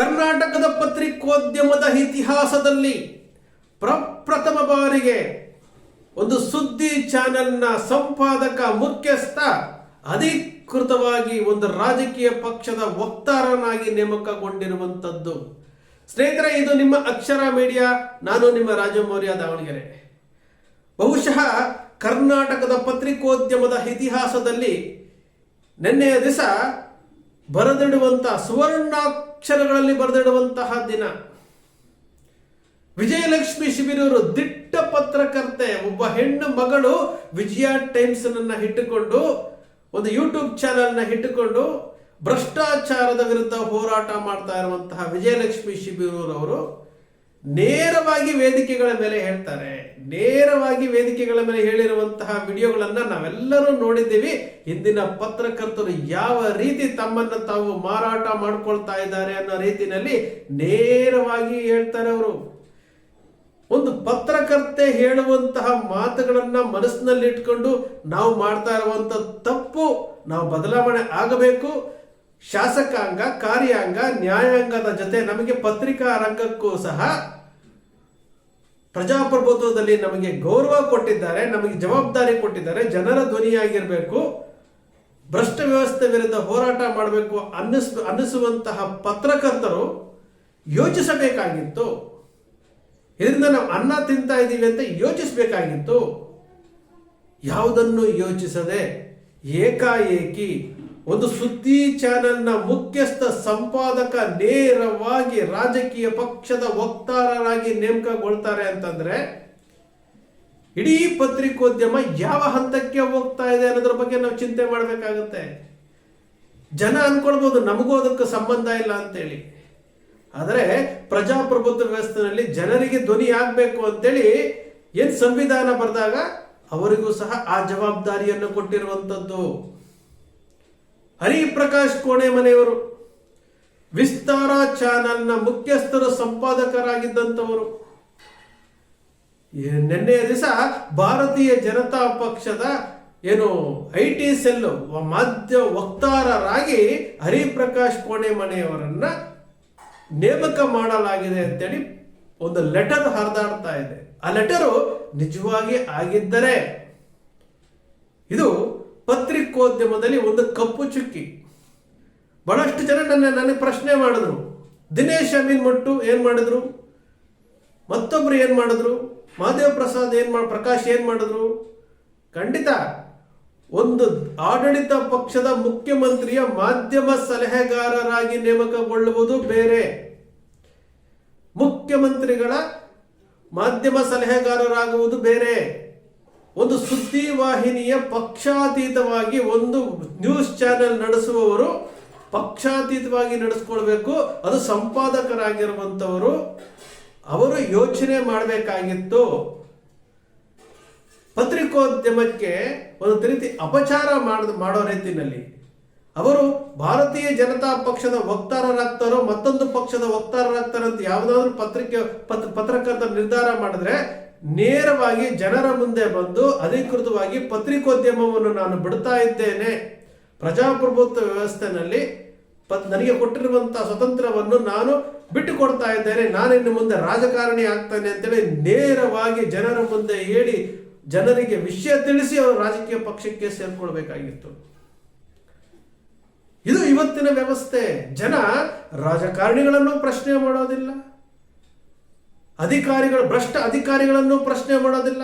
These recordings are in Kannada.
ಕರ್ನಾಟಕದ ಪತ್ರಿಕೋದ್ಯಮದ ಇತಿಹಾಸದಲ್ಲಿ ಪ್ರಪ್ರಥಮ ಬಾರಿಗೆ ಒಂದು ಸುದ್ದಿ ಚಾನೆಲ್ನ ಸಂಪಾದಕ ಮುಖ್ಯಸ್ಥ ಅಧಿಕೃತವಾಗಿ ಒಂದು ರಾಜಕೀಯ ಪಕ್ಷದ ವಕ್ತಾರನಾಗಿ ನೇಮಕಗೊಂಡಿರುವಂಥದ್ದು. ಸ್ನೇಹಿತರೆ, ಇದು ನಿಮ್ಮ ಅಕ್ಷರ ಮೀಡಿಯಾ, ನಾನು ನಿಮ್ಮ ರಾಜಮೌರ್ಯ ದಾವಣಗೆರೆ. ಬಹುಶಃ ಕರ್ನಾಟಕದ ಪತ್ರಿಕೋದ್ಯಮದ ಇತಿಹಾಸದಲ್ಲಿ ನಿನ್ನೆಯ ದಿವಸ ಬರೆದಿಡುವಂತಹ ಸುವರ್ಣಾಕ್ಷರಗಳಲ್ಲಿ ಬರೆದಿಡುವಂತಹ ದಿನ. ವಿಜಯಲಕ್ಷ್ಮಿ ಶಿಬಿರೂರು ದಿಟ್ಟ ಪತ್ರಕರ್ತೆ, ಒಬ್ಬ ಹೆಣ್ಣು ಮಗಳು ವಿಜಯ ಟೈಮ್ಸ್ ಇಟ್ಟುಕೊಂಡು ಒಂದು ಯೂಟ್ಯೂಬ್ ಚಾನೆಲ್ನ ಇಟ್ಟುಕೊಂಡು ಭ್ರಷ್ಟಾಚಾರದ ವಿರುದ್ಧ ಹೋರಾಟ ಮಾಡ್ತಾ ಇರುವಂತಹ ವಿಜಯಲಕ್ಷ್ಮಿ ಶಿಬಿರೂರ್ ಅವರು ನೇರವಾಗಿ ವೇದಿಕೆಗಳ ಮೇಲೆ ಹೇಳ್ತಾರೆ. ನೇರವಾಗಿ ವೇದಿಕೆಗಳ ಮೇಲೆ ಹೇಳಿರುವಂತಹ ವಿಡಿಯೋಗಳನ್ನ ನಾವೆಲ್ಲರೂ ನೋಡಿದ್ದೀವಿ. ಇಂದಿನ ಪತ್ರಕರ್ತರು ಯಾವ ರೀತಿ ತಮ್ಮನ್ನ ತಾವು ಮಾರಾಟ ಮಾಡ್ಕೊಳ್ತಾ ಇದ್ದಾರೆ ಅನ್ನೋ ರೀತಿಯಲ್ಲಿ ನೇರವಾಗಿ ಹೇಳ್ತಾರೆ ಅವರು. ಒಂದು ಪತ್ರಕರ್ತೆ ಹೇಳುವಂತಹ ಮಾತುಗಳನ್ನ ಮನಸ್ಸಿನಲ್ಲಿ ಇಟ್ಕೊಂಡು ನಾವು ಮಾಡ್ತಾ ಇರುವಂತ ತಪ್ಪು, ನಾವು ಬದಲಾವಣೆ ಆಗಬೇಕು. ಶಾಸಕಾಂಗ, ಕಾರ್ಯಾಂಗ, ನ್ಯಾಯಾಂಗದ ಜೊತೆ ನಮಗೆ ಪತ್ರಿಕಾ ರಂಗಕ್ಕೂ ಸಹ ಪ್ರಜಾಪ್ರಭುತ್ವದಲ್ಲಿ ನಮಗೆ ಗೌರವ ಕೊಟ್ಟಿದ್ದಾರೆ, ನಮಗೆ ಜವಾಬ್ದಾರಿ ಕೊಟ್ಟಿದ್ದಾರೆ, ಜನರ ಧ್ವನಿಯಾಗಿರಬೇಕು, ಭ್ರಷ್ಟ ವ್ಯವಸ್ಥೆ ವಿರುದ್ಧ ಹೋರಾಟ ಮಾಡಬೇಕು ಅನ್ನಿಸ್, ಅನ್ನಿಸುವಂತಹ ಪತ್ರಕರ್ತರು ಯೋಚಿಸಬೇಕಾಗಿತ್ತು. ಇದರಿಂದ ನಾವು ಅನ್ನ ತಿಂತಾ ಇದ್ದೀವಿ ಅಂತ ಯೋಚಿಸಬೇಕಾಗಿತ್ತು. ಯಾವುದನ್ನು ಯೋಚಿಸದೆ ಏಕಾಏಕಿ ಒಂದು ಸುದ್ದಿ ಚಾನೆಲ್ನ ಮುಖ್ಯಸ್ಥ ಸಂಪಾದಕ ನೇರವಾಗಿ ರಾಜಕೀಯ ಪಕ್ಷದ ವಕ್ತಾರರಾಗಿ ನೇಮಕಗೊಳ್ತಾರೆ ಅಂತಂದ್ರೆ, ಇಡೀ ಪತ್ರಿಕೋದ್ಯಮ ಯಾವ ಹಂತಕ್ಕೆ ಹೋಗ್ತಾ ಇದೆ ಅನ್ನೋದ್ರ ಬಗ್ಗೆ ನಾವು ಚಿಂತೆ ಮಾಡಬೇಕಾಗುತ್ತೆ. ಜನ ಅನ್ಕೊಳ್ಬೋದು ನಮಗೂ ಅದಕ್ಕೆ ಸಂಬಂಧ ಇಲ್ಲ ಅಂತೇಳಿ. ಆದರೆ ಪ್ರಜಾಪ್ರಭುತ್ವ ವ್ಯವಸ್ಥೆಯಲ್ಲಿ ಜನರಿಗೆ ಧ್ವನಿ ಆಗ್ಬೇಕು ಅಂತೇಳಿ ಏನ್ ಸಂವಿಧಾನ ಬರೆದಾಗ ಅವರಿಗೂ ಸಹ ಆ ಜವಾಬ್ದಾರಿಯನ್ನು ಕೊಟ್ಟಿರುವಂಥದ್ದು. ಹರಿಪ್ರಕಾಶ್ ಕೋಣೆ ಮನೆಯವರು, ವಿಸ್ತಾರ ಚಾನೆಲ್ನ ಮುಖ್ಯಸ್ಥರ, ಸಂಪಾದಕರಾಗಿದ್ದಂಥವರು. ನಿನ್ನೆಯ ದಿವಸ ಭಾರತೀಯ ಜನತಾ ಪಕ್ಷದ ಏನು ಐ ಟಿ ಸೆಲ್ ಮಾಧ್ಯ ವಕ್ತಾರರಾಗಿ ಹರಿಪ್ರಕಾಶ್ ಕೋಣೆ ಮನೆಯವರನ್ನ ನೇಮಕ ಮಾಡಲಾಗಿದೆ ಅಂತೇಳಿ ಒಂದು ಲೆಟರ್ ಹರಿದಾಡ್ತಾ ಇದೆ. ಆ ಲೆಟರು ನಿಜವಾಗಿ ಆಗಿದ್ದರೆ ಇದು ಪತ್ರಿಕೋದ್ಯಮದಲ್ಲಿ ಒಂದು ಕಪ್ಪು ಚುಕ್ಕಿ. ಬಹಳಷ್ಟು ಜನ ನನ್ನ, ನನಗೆ ಪ್ರಶ್ನೆ ಮಾಡಿದ್ರು. ದಿನೇಶ್ ಅಮೀನ್ ಮಟ್ಟು ಏನು ಮಾಡಿದ್ರು? ಮತ್ತೊಬ್ರು ಏನು ಮಾಡಿದ್ರು? ಮಹಾದೇವ್ ಪ್ರಸಾದ್ ಏನು ಮಾಡ ಪ್ರಕಾಶ್ ಏನು ಮಾಡಿದ್ರು? ಖಂಡಿತ ಒಂದು ಆಡಳಿತ ಪಕ್ಷದ ಮುಖ್ಯಮಂತ್ರಿಯ ಮಾಧ್ಯಮ ಸಲಹೆಗಾರರಾಗಿ ನೇಮಕಗೊಳ್ಳುವುದು ಬೇರೆ. ಮುಖ್ಯಮಂತ್ರಿಗಳ ಮಾಧ್ಯಮ ಸಲಹೆಗಾರರಾಗುವುದು ಬೇರೆ. ಒಂದು ಸುದ್ದಿ ವಾಹಿನಿಯ ಪಕ್ಷಾತೀತವಾಗಿ ಒಂದು ನ್ಯೂಸ್ ಚಾನೆಲ್ ನಡೆಸುವವರು ಪಕ್ಷಾತೀತವಾಗಿ ನಡೆಸ್ಕೊಳ್ಬೇಕು, ಅದು ಸಂಪಾದಕರಾಗಿರುವಂತವರು ಅವರು ಯೋಚನೆ ಮಾಡಬೇಕಾಗಿತ್ತು. ಪತ್ರಿಕೋದ್ಯಮಕ್ಕೆ ಒಂದು ರೀತಿ ಅಪಚಾರ ಮಾಡ ರೀತಿಯಲ್ಲಿ ಅವರು ಭಾರತೀಯ ಜನತಾ ಪಕ್ಷದ ವಕ್ತಾರರಾಗ್ತಾರೋ, ಮತ್ತೊಂದು ಪಕ್ಷದ ವಕ್ತಾರರಾಗ್ತಾರೋ ಅಂತ ಯಾವುದಾದ್ರೂ ಪತ್ರಿಕೆ ಪತ್ರಕರ್ತರು ಪತ್ರಕರ್ತ ನಿರ್ಧಾರ ಮಾಡಿದ್ರೆ ನೇರವಾಗಿ ಜನರ ಮುಂದೆ ಬಂದು ಅಧಿಕೃತವಾಗಿ ಪತ್ರಿಕೋದ್ಯಮವನ್ನು ನಾನು ಬಿಡ್ತಾ ಇದ್ದೇನೆ. ಪ್ರಜಾಪ್ರಭುತ್ವ ವ್ಯವಸ್ಥೆನಲ್ಲಿ ಪತ್, ನನಗೆ ಕೊಟ್ಟಿರುವಂತಹ ಸ್ವತಂತ್ರವನ್ನು ನಾನು ಬಿಟ್ಟು ಕೊಡ್ತಾ ಇದ್ದೇನೆ. ನಾನಿನ್ನು ಮುಂದೆ ರಾಜಕಾರಣಿ ಆಗ್ತಾನೆ ಅಂತೇಳಿ ನೇರವಾಗಿ ಜನರ ಮುಂದೆ ಹೇಳಿ ಜನರಿಗೆ ವಿಷಯ ತಿಳಿಸಿ ಅವರು ರಾಜಕೀಯ ಪಕ್ಷಕ್ಕೆ ಸೇರ್ಕೊಳ್ಬೇಕಾಗಿತ್ತು. ಇದು ಇವತ್ತಿನ ವ್ಯವಸ್ಥೆ. ಜನ ರಾಜಕಾರಣಿಗಳನ್ನು ಪ್ರಶ್ನೆ ಮಾಡೋದಿಲ್ಲ. ಅಧಿಕಾರಿಗಳು, ಭ್ರಷ್ಟ ಅಧಿಕಾರಿಗಳನ್ನು ಪ್ರಶ್ನೆ ಮಾಡೋದಿಲ್ಲ.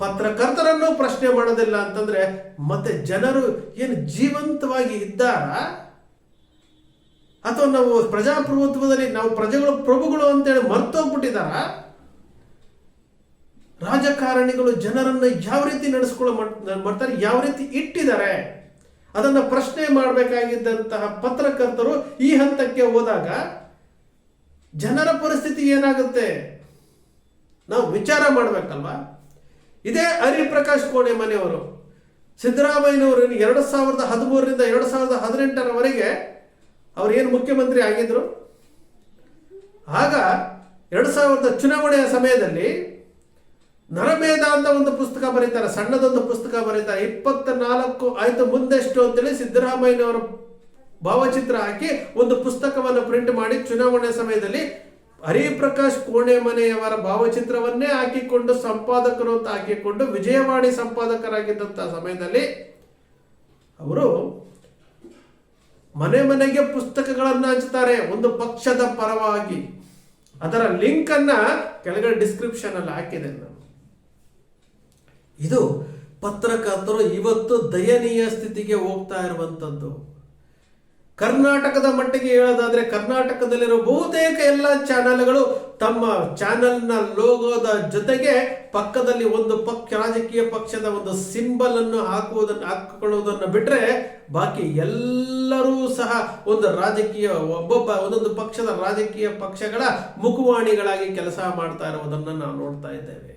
ಪತ್ರಕರ್ತರನ್ನು ಪ್ರಶ್ನೆ ಮಾಡೋದಿಲ್ಲ ಅಂತಂದ್ರೆ, ಮತ್ತೆ ಜನರು ಏನು ಜೀವಂತವಾಗಿ ಇದ್ದಾರ? ಅಥವಾ ನಾವು ಪ್ರಜಾಪ್ರಭುತ್ವದಲ್ಲಿ ನಾವು ಪ್ರಜೆಗಳು ಪ್ರಭುಗಳು ಅಂತೇಳಿ ಮರ್ತೋಗ್ಬಿಟ್ಟಿದಾರ ರಾಜಕಾರಣಿಗಳು ಜನರನ್ನು ಯಾವ ರೀತಿ ನಡೆಸ್ಕೊಳ್ಳೋ ಮಾಡ್ತಾರೆ, ಯಾವ ರೀತಿ ಇಟ್ಟಿದ್ದಾರೆ? ಅದನ್ನ ಪ್ರಶ್ನೆ ಮಾಡಬೇಕಾಗಿದ್ದಂತಹ ಪತ್ರಕರ್ತರು ಈ ಹಂತಕ್ಕೆ ಹೋದಾಗ ಜನರ ಪರಿಸ್ಥಿತಿ ಏನಾಗುತ್ತೆ? ನಾವು ವಿಚಾರ ಮಾಡಬೇಕಲ್ವಾ? ಇದೇ ಹರಿಪ್ರಕಾಶ್ ಕೋಣೆ ಮನೆಯವರು. ಸಿದ್ದರಾಮಯ್ಯನವರು ಎರಡು ಸಾವಿರದ ಹದಿಮೂರರಿಂದ ಎರಡು ಸಾವಿರದ ಹದಿನೆಂಟರವರೆಗೆ ಅವ್ರು ಏನು ಮುಖ್ಯಮಂತ್ರಿ ಆಗಿದ್ರು? ಆಗ ಎರಡು ಸಾವಿರದ ಚುನಾವಣೆಯ ಸಮಯದಲ್ಲಿ ನರಮೇಧ ಅಂತ ಒಂದು ಪುಸ್ತಕ ಬರೀತಾರೆ, ಸಣ್ಣದೊಂದು ಪುಸ್ತಕ ಬರೀತಾರೆ. ಇಪ್ಪತ್ತ ನಾಲ್ಕು ಆಯ್ತು ಮುಂದೆಷ್ಟು ಅಂತೇಳಿ ಸಿದ್ದರಾಮಯ್ಯನವರ ಭಾವಚಿತ್ರ ಹಾಕಿ ಒಂದು ಪುಸ್ತಕವನ್ನು ಪ್ರಿಂಟ್ ಮಾಡಿ ಚುನಾವಣೆ ಸಮಯದಲ್ಲಿ ಹರಿಪ್ರಕಾಶ್ ಕೋಣೆ ಮನೆಯವರ ಭಾವಚಿತ್ರವನ್ನೇ ಹಾಕಿಕೊಂಡು ಸಂಪಾದಕರು ಅಂತ ಹಾಕಿಕೊಂಡು ವಿಜಯವಾಣಿ ಸಂಪಾದಕರಾಗಿದ್ದಂಥ ಸಮಯದಲ್ಲಿ ಅವರು ಮನೆ ಮನೆಗೆ ಪುಸ್ತಕಗಳನ್ನು ಹಂಚುತ್ತಾರೆ ಒಂದು ಪಕ್ಷದ ಪರವಾಗಿ. ಅದರ ಲಿಂಕ್ ಅನ್ನ ಕೆಳಗಡೆ ಡಿಸ್ಕ್ರಿಪ್ಷನ್ ಅಲ್ಲಿ ಹಾಕಿದೆ ನಾನು. ಇದು ಪತ್ರಕರ್ತರು ಇವತ್ತು ದಯನೀಯ ಸ್ಥಿತಿಗೆ ಹೋಗ್ತಾ ಇರುವಂತದ್ದು. ಕರ್ನಾಟಕದ ಮಟ್ಟಿಗೆ ಹೇಳೋದಾದ್ರೆ ಕರ್ನಾಟಕದಲ್ಲಿರೋ ಬಹುತೇಕ ಎಲ್ಲ ಚಾನೆಲ್ಗಳು ತಮ್ಮ ಚಾನೆಲ್ನ ಲೋಗೋದ ಜೊತೆಗೆ ಪಕ್ಕದಲ್ಲಿ ಒಂದು ಪಕ್ಷ ರಾಜಕೀಯ ಪಕ್ಷದ ಒಂದು ಸಿಂಬಲ್ ಅನ್ನು ಹಾಕುವುದನ್ನು ಹಾಕಿಕೊಳ್ಳುವುದನ್ನು ಬಿಟ್ಟರೆ ಬಾಕಿ ಎಲ್ಲರೂ ಸಹ ಒಂದು ರಾಜಕೀಯ, ಒಬ್ಬೊಬ್ಬ ಒಂದೊಂದು ಪಕ್ಷದ ರಾಜಕೀಯ ಪಕ್ಷಗಳ ಮುಖವಾಣಿಗಳಾಗಿ ಕೆಲಸ ಮಾಡ್ತಾ ಇರುವುದನ್ನು ನಾವು ನೋಡ್ತಾ ಇದ್ದೇವೆ.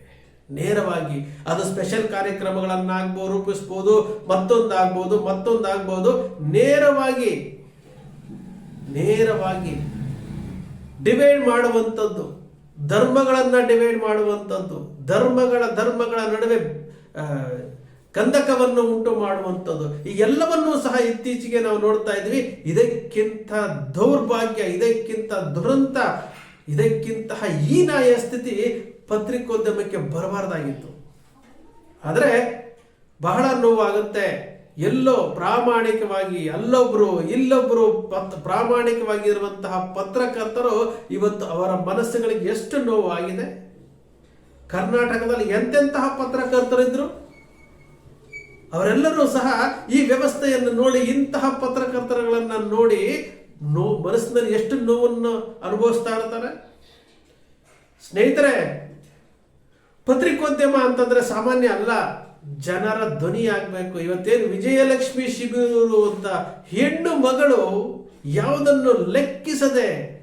ನೇರವಾಗಿ ಅದು ಸ್ಪೆಷಲ್ ಕಾರ್ಯಕ್ರಮಗಳನ್ನಾಗ್ಬೋದು ರೂಪಿಸ್ಬೋದು, ಮತ್ತೊಂದಾಗ್ಬೋದು ಮತ್ತೊಂದಾಗ್ಬೋದು, ನೇರವಾಗಿ ನೇರವಾಗಿ ಡಿವೈಡ್ ಮಾಡುವಂಥದ್ದು, ಧರ್ಮಗಳನ್ನು ಡಿವೈಡ್ ಮಾಡುವಂಥದ್ದು, ಧರ್ಮಗಳ ಧರ್ಮಗಳ ನಡುವೆ ಕಂದಕವನ್ನು ಉಂಟು ಮಾಡುವಂಥದ್ದು, ಈ ಎಲ್ಲವನ್ನೂ ಸಹ ಇತ್ತೀಚೆಗೆ ನಾವು ನೋಡ್ತಾ ಇದ್ವಿ. ಇದಕ್ಕಿಂತ ದೌರ್ಭಾಗ್ಯ, ಇದಕ್ಕಿಂತ ದುರಂತ, ಇದಕ್ಕಿಂತಹ ಹೀನಾಯ ಸ್ಥಿತಿ ಪತ್ರಿಕೋದ್ಯಮಕ್ಕೆ ಬರಬಾರ್ದಾಗಿತ್ತು. ಆದರೆ ಬಹಳ ನೋವಾಗುತ್ತೆ. ಎಲ್ಲೋ ಪ್ರಾಮಾಣಿಕವಾಗಿ ಅಲ್ಲೊಬ್ರು, ಇಲ್ಲೊಬ್ರು ಪತ್ ಪ್ರಾಮಾಣಿಕವಾಗಿ ಇರುವಂತಹ ಪತ್ರಕರ್ತರು ಇವತ್ತು ಅವರ ಮನಸ್ಸುಗಳಿಗೆ ಎಷ್ಟು ನೋವಾಗಿದೆ? ಕರ್ನಾಟಕದಲ್ಲಿ ಎಂತೆಂತಹ ಪತ್ರಕರ್ತರಿದ್ರು? ಅವರೆಲ್ಲರೂ ಸಹ ಈ ವ್ಯವಸ್ಥೆಯನ್ನು ನೋಡಿ, ಇಂತಹ ಪತ್ರಕರ್ತರುಗಳನ್ನ ನೋಡಿ ನೋ, ಮನಸ್ಸಿನಲ್ಲಿ ಎಷ್ಟು ನೋವನ್ನು ಅನುಭವಿಸ್ತಾ ಇರ್ತಾರೆ? ಸ್ನೇಹಿತರೆ, ಪತ್ರಿಕೋದ್ಯಮ ಅಂತಂದ್ರೆ ಸಾಮಾನ್ಯ ಅಲ್ಲ. ಜನರ ಧ್ವನಿ ಆಗ್ಬೇಕು. ಇವತ್ತೇನು ವಿಜಯಲಕ್ಷ್ಮಿ ಶಿಬಿರೂರು ಅಂತ ಹೆಣ್ಣು ಮಗಳು ಯಾವುದನ್ನು ಲೆಕ್ಕಿಸದೆ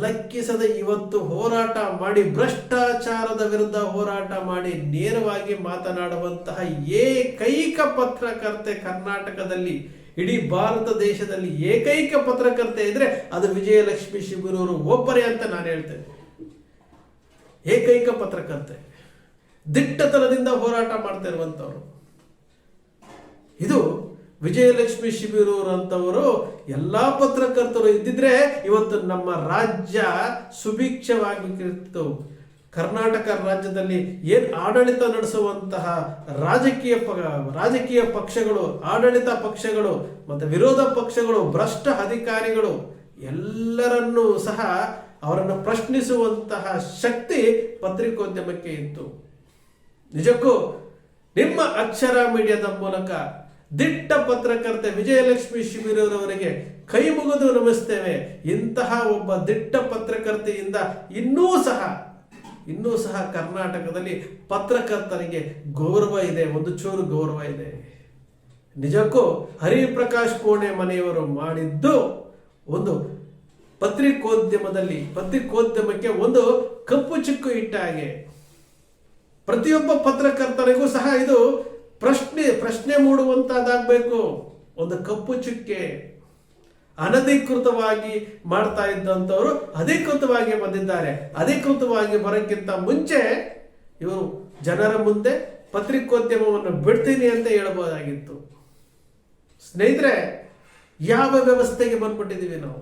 ಲೆಕ್ಕಿಸದೆ ಇವತ್ತು ಹೋರಾಟ ಮಾಡಿ, ಭ್ರಷ್ಟಾಚಾರದ ವಿರುದ್ಧ ಹೋರಾಟ ಮಾಡಿ ನೇರವಾಗಿ ಮಾತನಾಡುವಂತಹ ಏಕೈಕ ಪತ್ರಕರ್ತೆ ಕರ್ನಾಟಕದಲ್ಲಿ, ಇಡೀ ಭಾರತ ದೇಶದಲ್ಲಿ ಏಕೈಕ ಪತ್ರಕರ್ತೆ ಇದ್ರೆ ಅದು ವಿಜಯಲಕ್ಷ್ಮಿ ಶಿಬಿರೂರು ಒಬ್ಬರೇ ಅಂತ ನಾನು ಹೇಳ್ತೇನೆ. ಏಕೈಕ ಪತ್ರಕರ್ತೆ. ದಿಟ್ಟತನದಿಂದ ಹೋರಾಟ ಮಾಡ್ತಾ ಇರುವಂಥವ್ರು ಇದು ವಿಜಯಲಕ್ಷ್ಮಿ ಶಿಬಿರೂರ್ ಅಂತವರು ಎಲ್ಲಾ ಪತ್ರಕರ್ತರು ಇದ್ದಿದ್ರೆ ಇವತ್ತು ನಮ್ಮ ರಾಜ್ಯ ಸುಭಿಕ್ಷವಾಗಿತ್ತು ಕರ್ನಾಟಕ ರಾಜ್ಯದಲ್ಲಿ ಏನ್ ಆಡಳಿತ ನಡೆಸುವಂತಹ ರಾಜಕೀಯ ರಾಜಕೀಯ ಪಕ್ಷಗಳು, ಆಡಳಿತ ಪಕ್ಷಗಳು, ಮತ್ತೆ ವಿರೋಧ ಪಕ್ಷಗಳು, ಭ್ರಷ್ಟ ಅಧಿಕಾರಿಗಳು ಎಲ್ಲರನ್ನೂ ಸಹ ಅವರನ್ನು ಪ್ರಶ್ನಿಸುವಂತಹ ಶಕ್ತಿ ಪತ್ರಿಕೋದ್ಯಮಕ್ಕೆ ಇತ್ತು. ನಿಜಕ್ಕೂ ನಿಮ್ಮ ಅಕ್ಷರ ಮೀಡಿಯಾದ ಮೂಲಕ ದಿಟ್ಟ ಪತ್ರಕರ್ತೆ ವಿಜಯಲಕ್ಷ್ಮಿ ಶಿಬಿರವರಿಗೆ ಕೈ ಮುಗಿದು ನಮಿಸ್ತೇವೆ. ಇಂತಹ ಒಬ್ಬ ದಿಟ್ಟ ಪತ್ರಕರ್ತೆಯಿಂದ ಇನ್ನೂ ಸಹ ಇನ್ನೂ ಸಹ ಕರ್ನಾಟಕದಲ್ಲಿ ಪತ್ರಕರ್ತರಿಗೆ ಗೌರವ ಇದೆ, ಒಂದು ಚೂರು ಗೌರವ ಇದೆ. ನಿಜಕ್ಕೂ ಹರಿಪ್ರಕಾಶ್ ಕೋಣೆ ಮನೆಯವರು ಮಾಡಿದ್ದು ಒಂದು ಪತ್ರಿಕೋದ್ಯಮದಲ್ಲಿ, ಪತ್ರಿಕೋದ್ಯಮಕ್ಕೆ ಒಂದು ಕಪ್ಪು ಚಿಕ್ಕು ಇಟ್ಟ ಹಾಗೆ. ಪ್ರತಿಯೊಬ್ಬ ಪತ್ರಕರ್ತರಿಗೂ ಸಹ ಇದು ಪ್ರಶ್ನೆ ಪ್ರಶ್ನೆ ಮೂಡುವಂತಹದ್ದಾಗಬೇಕು. ಒಂದು ಕಪ್ಪು ಚುಕ್ಕೆ ಅನಧಿಕೃತವಾಗಿ ಮಾಡ್ತಾ ಇದ್ದಂಥವರು ಅಧಿಕೃತವಾಗಿ ಬಂದಿದ್ದಾರೆ. ಅಧಿಕೃತವಾಗಿ ಬರೋಕ್ಕಿಂತ ಮುಂಚೆ ಇವರು ಜನರ ಮುಂದೆ ಪತ್ರಿಕೋದ್ಯಮವನ್ನು ಬಿಡ್ತೀನಿ ಅಂತ ಹೇಳ್ಬೋದಾಗಿತ್ತು ಸ್ನೇಹಿತರೆ, ಯಾವ ವ್ಯವಸ್ಥೆಗೆ ಬಂದ್ಬಿಟ್ಟಿದ್ದೀವಿ ನಾವು?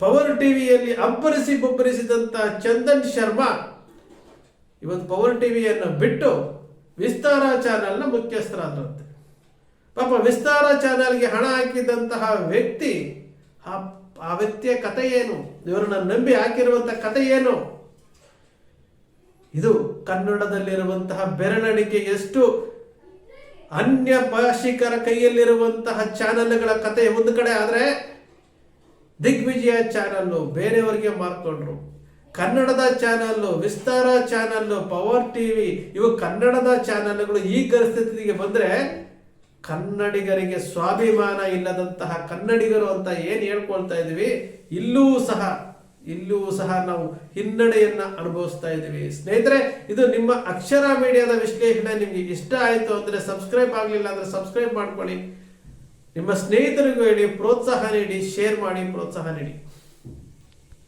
ಪವರ್ ಟಿವಿಯಲ್ಲಿ ಅಬ್ಬರಿಸಿ ಬೊಬ್ಬರಿಸಿದಂತ ಚಂದನ್ ಶರ್ಮಾ ಇವತ್ತು ಪವರ್ ಟಿವಿಯನ್ನು ಬಿಟ್ಟು ವಿಸ್ತಾರ ಚಾನೆಲ್ನ ಮುಖ್ಯಸ್ಥರಾದ್ರಂತೆ ಪಾಪ ವಿಸ್ತಾರ ಚಾನೆಲ್ಗೆ ಹಣ ಹಾಕಿದಂತಹ ವ್ಯಕ್ತಿ, ಆ ವ್ಯಕ್ತಿಯ ಕತೆ ಏನು? ಇವರನ್ನ ನಂಬಿ ಹಾಕಿರುವಂತಹ ಕತೆ ಏನು? ಇದು ಕನ್ನಡದಲ್ಲಿರುವಂತಹ ಬೆರಳಿಕೆ ಎಷ್ಟು ಅನ್ಯ ಭಾಷಿಕರ ಕೈಯಲ್ಲಿರುವಂತಹ ಚಾನೆಲ್ಗಳ ಕತೆ ಒಂದು ಕಡೆ ಆದರೆ ದಿಗ್ವಿಜಯ ಚಾನಲ್ಲು ಬೇರೆಯವರಿಗೆ ಮಾರ್ಕೊಂಡ್ರು. ಕನ್ನಡದ channel, Vistara channel, power TV, ಇವು ಕನ್ನಡದ ಚಾನಲ್ಗಳು ಈ ಪರಿಸ್ಥಿತಿಗೆ ಬಂದ್ರೆ ಕನ್ನಡಿಗರಿಗೆ ಸ್ವಾಭಿಮಾನ ಇಲ್ಲದಂತಹ ಕನ್ನಡಿಗರು ಅಂತ ಏನು ಹೇಳ್ಕೊಳ್ತಾ ಇದೀವಿ ಇಲ್ಲೂ ಸಹ ಇಲ್ಲೂ ಸಹ ನಾವು ಹಿನ್ನಡೆಯನ್ನ ಅನುಭವಿಸ್ತಾ ಇದ್ದೀವಿ. ಸ್ನೇಹಿತರೆ, ಇದು ನಿಮ್ಮ ಅಕ್ಷರ ಮೀಡಿಯಾದ ವಿಶ್ಲೇಷಣೆ. ನಿಮಗೆ ಇಷ್ಟ ಆಯಿತು ಅಂದ್ರೆ ಸಬ್ಸ್ಕ್ರೈಬ್ ಆಗಲಿಲ್ಲ ಅಂದ್ರೆ ಸಬ್ಸ್ಕ್ರೈಬ್ ಮಾಡ್ಕೊಳ್ಳಿ. ನಿಮ್ಮ ಸ್ನೇಹಿತರಿಗೂ ಹೇಳಿ, ಪ್ರೋತ್ಸಾಹ ನೀಡಿ, ಶೇರ್ ಮಾಡಿ, ಪ್ರೋತ್ಸಾಹ ನೀಡಿ.